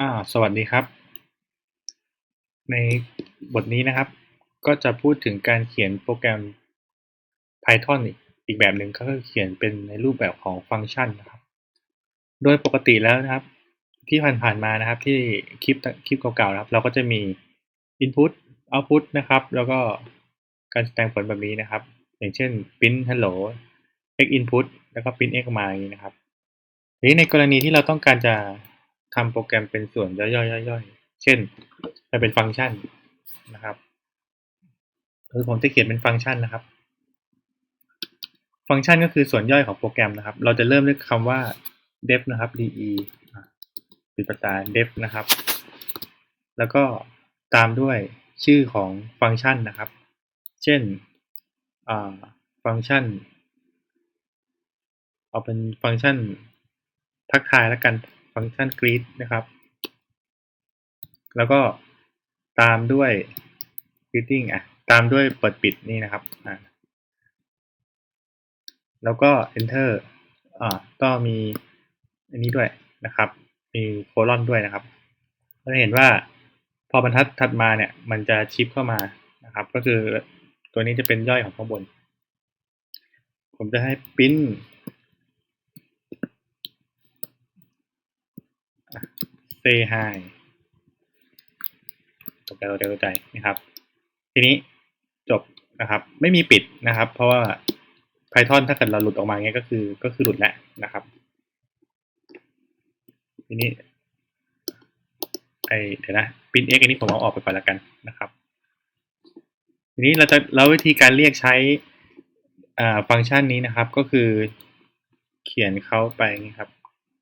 อ่าสวัสดีครับ ในบทนี้นะครับ ก็จะพูดถึงการเขียนโปรแกรม Python อีกอีกแบบหนึ่งก็คือเขียนเป็นในรูปแบบของฟังก์ชันนะครับ โดยปกติแล้วนะครับ ที่ผ่านๆมานะครับ ที่คลิปคลิปเก่าๆนะครับ เราก็จะมี input output นะครับ แล้วก็การแสดงผลแบบนี้นะครับ อย่างเช่น print hello x input แล้วก็ print x มาอย่างนี้นะครับทีนี้ในกรณีที่เราต้องการจะ ทำโปรแกรมเป็นส่วนย่อยๆๆเช่นจะเป็นฟังก์ชันนะครับคือผมจะเขียนเป็นฟังก์ชันนะครับ ฟังก์ชันก็คือส่วนย่อยของโปรแกรมนะครับ เราจะเริ่มด้วยคำว่า def นะครับ de ปิดประตา def นะครับ แล้วก็ตามด้วยชื่อของฟังก์ชันนะครับ เช่นฟังก์ชัน เอาเป็นฟังก์ชันทักทายแล้วกัน ฟังก์ชัน greet นะครับ แล้วก็ตามด้วย greeting อะ ตามด้วยเปิดปิดนี่นะครับอ่าแล้วก็ enter อ่าก็มีอันนี้ด้วยนะครับ มีโคลอนด้วยนะครับเราจะเห็นว่าพอบรรทัดถัดมาเนี่ย มันจะชิปเข้ามานะครับ ก็คือตัวนี้จะเป็นย่อยของข้างบน ผมจะให้ปิ้น say hi ตกใจเราใจใจนะครับ ทีนี้จบนะครับ ไม่มีปิดนะครับ เพราะว่า Python ถ้าเกิดเราหลุดออกมาเงี้ยก็คือก็คือหลุดแล้วนะครับ ทีนี้ไอเดี๋ยวนะปิน x อันนี้ผมเอาออกไปก่อนแล้วกันนะครับ ทีนี้เราจะเราวิธีการเรียกใช้ฟังก์ชันนี้นะครับ ก็คือเขียนเขาไปครับ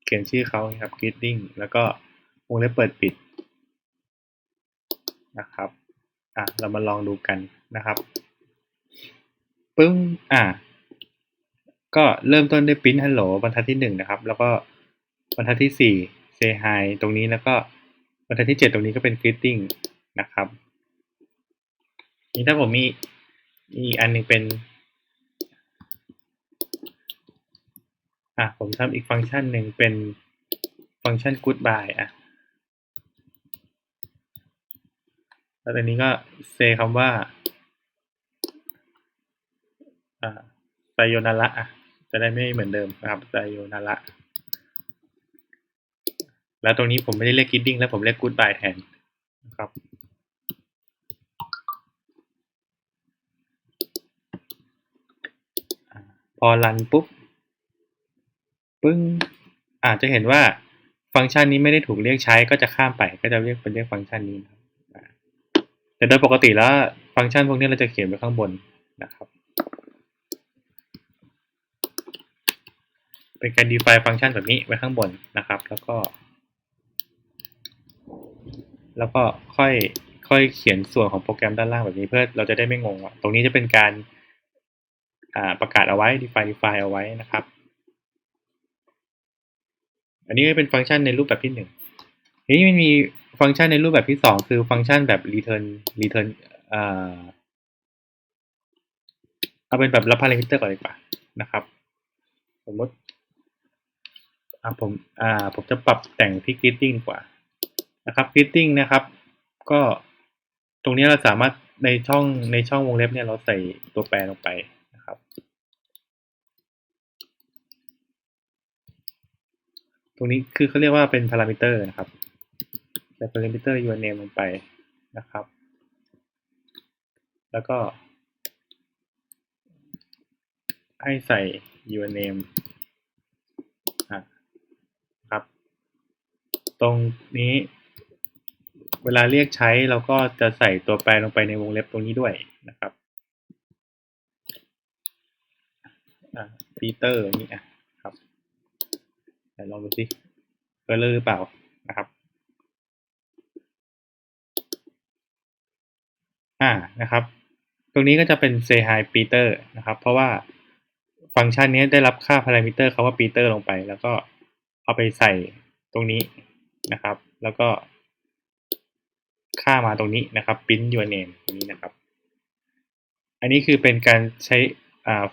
เขียนชื่อเขาครับ greeting แล้วก็วงเล็บเปิดปิดนะครับ อะ เรามาลองดูกันนะครับ ปึ้ง อะ ก็เริ่มต้นด้วย print hello บรรทัดที่หนึ่งนะครับ แล้วก็บรรทัดที่สี่ say hi ตรงนี้แล้วก็บรรทัดที่เจ็ดตรงนี้ก็เป็น greeting นะครับ นี่ถ้าผมมีอีกอันหนึ่งเป็น อะผมทำอีกฟังก์ชันหนึ่งเป็นฟังก์ชัน goodbye อะ แล้วตอนนี้ก็เซคำว่าไซโยนาระอะ จะได้ไม่เหมือนเดิมนะครับไซโยนาระแล้วตรงนี้ผมไม่ได้เรียกกิดดิ้งแล้วผมเรียกกูดบายแทนนะครับพอรันปุ๊บ ปึ้งอาจจะเห็นว่าฟังก์ชันนี้ไม่ได้ถูกเรียกใช้ก็จะข้ามไปก็จะเรียกเป็นเรียกฟังก์ชันนี้แต่โดยปกติแล้วฟังก์ชันพวกนี้เราจะเขียนไว้ข้างบนนะครับ เป็นการ define ฟังก์ชันแบบนี้ไว้ข้างบนนะครับ แล้วก็ แล้วก็ค่อยค่อยเขียนส่วนของโปรแกรมด้านล่างแบบนี้เพื่อเราจะได้ไม่งงว่าตรงนี้จะเป็นการประกาศเอาไว้ define define เอาไว้นะครับ อันนี้เป็นฟังก์ชันในรูปแบบที่หนึ่งทีนี้มันมีฟังก์ชันในรูปแบบที่สองคือฟังก์ชันแบบ return return อ่าเอาเป็นแบบรับพารามิเตอร์ก่อนดีกว่านะครับ สมมติอ่าผมอ่าผมจะปรับแต่งที่ greeting กว่านะครับ greeting นะครับ ก็ตรงนี้เราสามารถในช่องในช่องวงเล็บเนี่ยเราใส่ตัวแปรลงไปนะครับ ตรงนี้คือเขาเรียกว่าเป็นพารามิเตอร์นะครับใส่ parameter username ลงไปนะครับ แล้วก็ ให้ใส่ username ครับ ตรงนี้เวลาเรียกใช้เราก็จะใส่ตัวแปรลงไปในวงเล็บตรงนี้ด้วยนะครับปีเตอร์นี่อะ ครับลองดูสิเออเลอร์หรือเปล่านะครับอ่านะครับ ตรงนี้ก็จะเป็น say hi Peter นะครับ เพราะว่าฟังก์ชันนี้ได้รับค่า parameter คาว่า Peter ลงไป แล้วก็เอาไปใส่ตรงนี้นะครับ แล้วก็ค่ามาตรงนี้นะครับ print your name ตรงนี้นะครับ อันนี้คือเป็นการใช้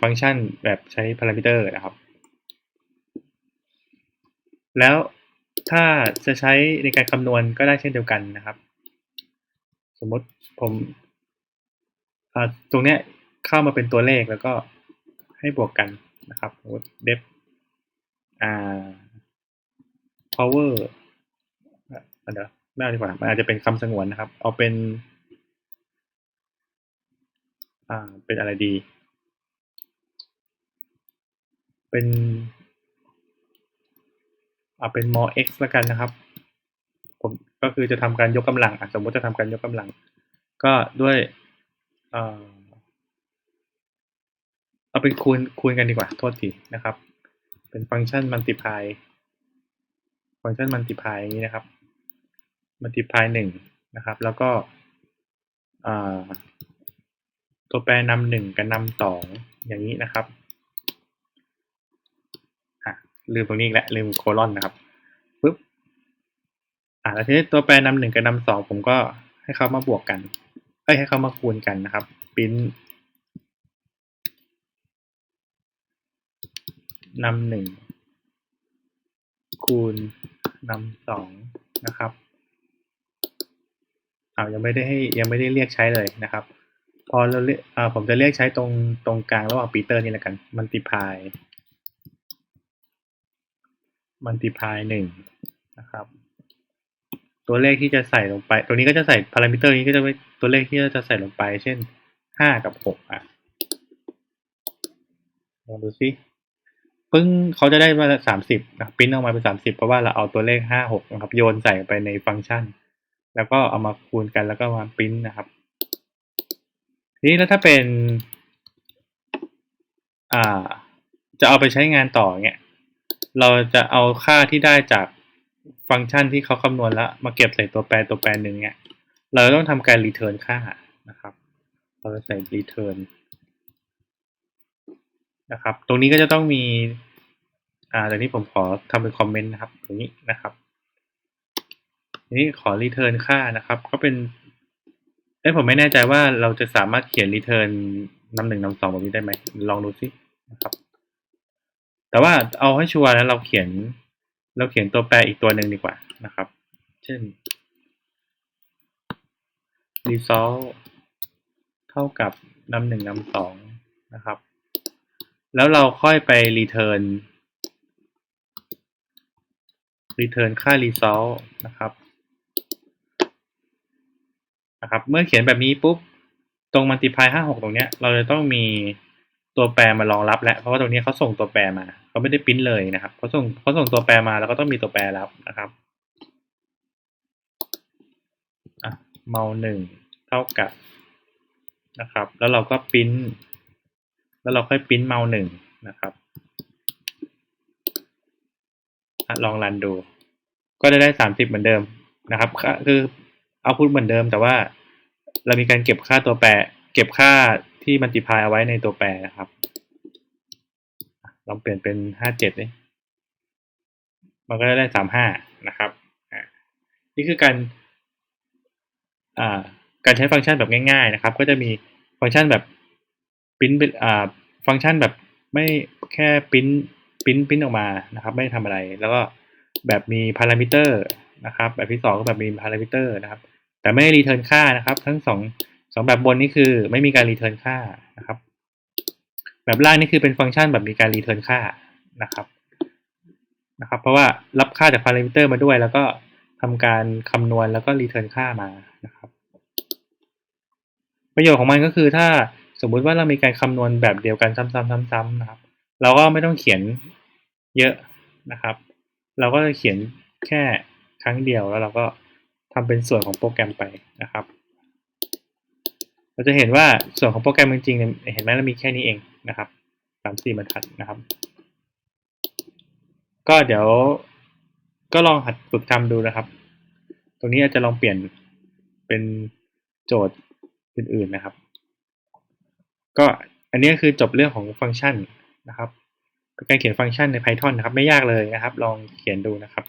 ฟังก์ชันแบบใช้ parameter นะครับ แล้วถ้าจะใช้ในการคำนวณก็ได้เช่นเดียวกันนะครับ สมมติผมตรงเนี้ยเข้ามาเป็นตัวเลขแล้วก็ให้บวกกันนะครับสมมติ def อ่า power อะเดี๋ยวไม่เอาดีกว่ามันอาจจะเป็นคำสงวนนะครับ เอาเป็น อ่าเป็นอะไรดี เป็น เอาเป็น more x แล้วกันนะครับ ผมก็คือจะทำการยกกำลังสมมติจะทำการยกกำลัง ก็ด้วยเอาเป็นคูณคูณกันดีกว่า โทษทีนะครับ เป็นฟังก์ชัน multiply ฟังก์ชัน multiply อย่างนี้นะครับ multiply หนึ่งนะครับ แล้วก็ตัวแปรนำหนึ่งกับนำสองอย่างนี้นะครับ ลืมตรงนี้อีกแล้วลืมโคลอนนะครับปึ๊บอ่าแล้วทีนี้ตัวแปรนำหนึ่งกับนำสองผมก็ให้เขามาบวกกันให้เขามาคูณกันนะครับปิ้นนำหนึ่งคูณนำสองนะครับอ้าวยังไม่ได้ให้ยังไม่ได้เรียกใช้เลยนะครับ พอเราเรียกอ่าผมจะเรียกใช้ตรงตรงกลางระหว่างปีเตอร์นี่แหละกัน multiply multiply หนึ่งนะครับ ตัวเลขที่จะใส่ลงไป ตัวนี้ก็จะใส่พารามิเตอร์นี้ก็จะเป็นตัวเลขที่จะใส่ลงไป เช่นห้ากับหกอะลองดูซิปึ้งเขาจะได้มาสามสิบนะปริ้นออกมาเป็นสามสิบเพราะว่าเราเอาตัวเลขห้าหกนะครับ โยนใส่ไปในฟังก์ชัน แล้วก็เอามาคูณกันแล้วก็มาปริ้นนะครับนี่แล้วถ้าเป็น อ่า จะเอาไปใช้งานต่อเนี่ย เราจะเอาค่าที่ได้จากฟังก์ชันที่เขาคำนวณแล้ว มาเก็บใส่ตัวแปรตัวแปรหนึ่งเนี่ย เราต้องทำการรีเทิร์นค่านะครับ เราจะใส่รีเทิร์นนะครับ ตรงนี้ก็จะต้องมี อ่าแต่นี้ผมขอทำเป็นคอมเมนต์นะครับ ตรงนี้นะครับนี้ขอรีเทิร์นค่านะครับ ก็เป็นเอ้ยผมไม่แน่ใจว่าเราจะสามารถเขียนรีเทิร์นนำหนึ่งนำสองแบบนี้ได้ไหม ลองดูสินะครับ แต่ว่าเอาให้ชัวร์แล้วเราเขียน เราเขียนตัวแปรอีกตัวหนึ่งดีกว่านะครับ เช่น result เท่ากับนำหนึ่งนำสองนะครับ แล้วเราค่อยไป return return ค่า result นะครับนะครับ เมื่อเขียนแบบนี้ปุ๊บ ตรง multiply ห้าหกตรงเนี้ย เราจะต้องมี ตัวแปรมารองรับแล้วเพราะว่าตรงนี้เขาส่งตัวแปรมาเขาไม่ได้ปริ้นเลยนะครับเขาส่งเขาส่งตัวแปรมาแล้วก็ต้องมีตัวแปรรับนะครับอะเมาหนึ่งเท่ากับนะครับ แล้วเราก็ปริ้นแล้วเราค่อยปริ้นเมาหนึ่งนะครับลองรันดู ก็จะได้สามสิบเหมือนเดิมนะครับ คือเอาพูดเหมือนเดิมแต่ว่าเรามีการเก็บค่าตัวแปร เก็บค่า ที่มันติพายเอาไว้ในตัวแปรนะครับ ลองเปลี่ยนเป็นห้าเจ็ดเลยมันก็จะได้สามห้านะครับนี่คือการการใช้ฟังก์ชันแบบง่าย ๆ นะครับ ก็จะมีฟังก์ชันแบบปริ้นฟังก์ชันแบบไม่แค่ปริ้นปริ้นปริ้นออกมานะครับ ไม่ทำอะไร แล้วก็แบบมีพารามิเตอร์นะครับ แบบที่สองก็แบบมีพารามิเตอร์นะครับ แต่ไม่รีเทิร์นค่านะครับ ทั้งสอง สองแบบบนนี่คือไม่มีการรีเทิร์นค่านะครับ แบบล่างนี่คือเป็นฟังก์ชันแบบมีการรีเทิร์นค่านะครับนะครับ เพราะว่ารับค่าจากพารามิเตอร์มาด้วย แล้วก็ทำการคำนวณแล้วก็รีเทิร์นค่ามานะครับ ประโยชน์ของมันก็คือถ้าสมมุติว่าเรามีการคำนวณแบบเดียวกันซ้ำๆๆ นะครับ เราก็ไม่ต้องเขียนเยอะนะครับ เราก็จะเขียนแค่ครั้งเดียวแล้วเราก็ทำเป็นส่วนของโปรแกรมไปนะครับ เราจะเห็นว่าส่วนของโปรแกรมจริงๆเห็นไหมเรามีแค่นี้เองนะครับสามสี่บรรทัดนะครับ ก็เดี๋ยวก็ลองหัดฝึกทำดูนะครับ ตรงนี้อาจจะลองเปลี่ยนเป็นโจทย์อื่นๆนะครับ ก็อันนี้คือจบเรื่องของฟังก์ชันนะครับการเขียนฟังก์ชันใน Python นะครับ ไม่ยากเลยนะครับ ลองเขียนดูนะครับ